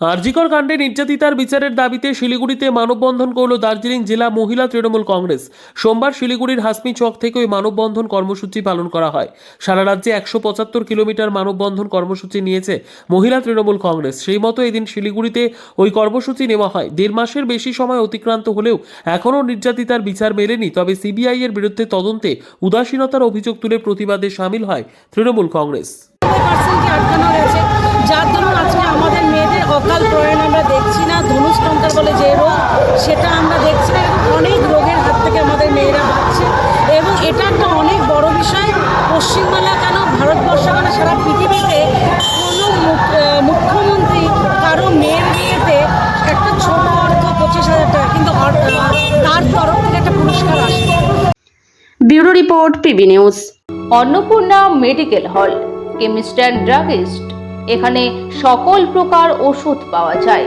আরজিকর কাণ্ডে নির্যাতিতার বিচারের দাবিতে শিলিগুড়িতে মানববন্ধন করল দার্জিলিং জেলা মহিলা তৃণমূল কংগ্রেস। সোমবার শিলিগুড়ির হাসমি চক থেকে ওই মানববন্ধন কর্মসূচি পালন করা হয়। সারা রাজ্যে একশো পঁচাত্তর কিলোমিটার মানববন্ধন কর্মসূচি নিয়েছে মহিলা তৃণমূল কংগ্রেস। সেই মতো এদিন শিলিগুড়িতে ওই কর্মসূচি নেওয়া হয়। দেড় মাসের বেশি সময় অতিক্রান্ত হলেও এখনও নির্যাতিতার বিচার মেলেনি, তবে সিবিআই এর বিরুদ্ধে তদন্তে উদাসীনতার অভিযোগ তুলে প্রতিবাদে সামিল হয় তৃণমূল কংগ্রেস। না বলে যে রোগ সেটা আমরা দেখছি অনেক রোগের হাত থেকে আমাদের মেয়েরা বাঁচছে। এবং এটা একটা অনেক বড় বিষয়। পশ্চিমবাংলা কেন ভারতবর্ষ কেন সারা পৃথিবীতে কোনো মুখ- মুখ্যমন্ত্রী কারও মেয়ের বিয়েতে একটা ছোট অর্থ পঁচিশ হাজার টাকা, কিন্তু তার তরফ থেকে একটা পুরস্কার আসে। Bureau report PB news. Annapurna medical hall chemist and druggist. এখানে সকল প্রকার ওষুধ পাওয়া যায়।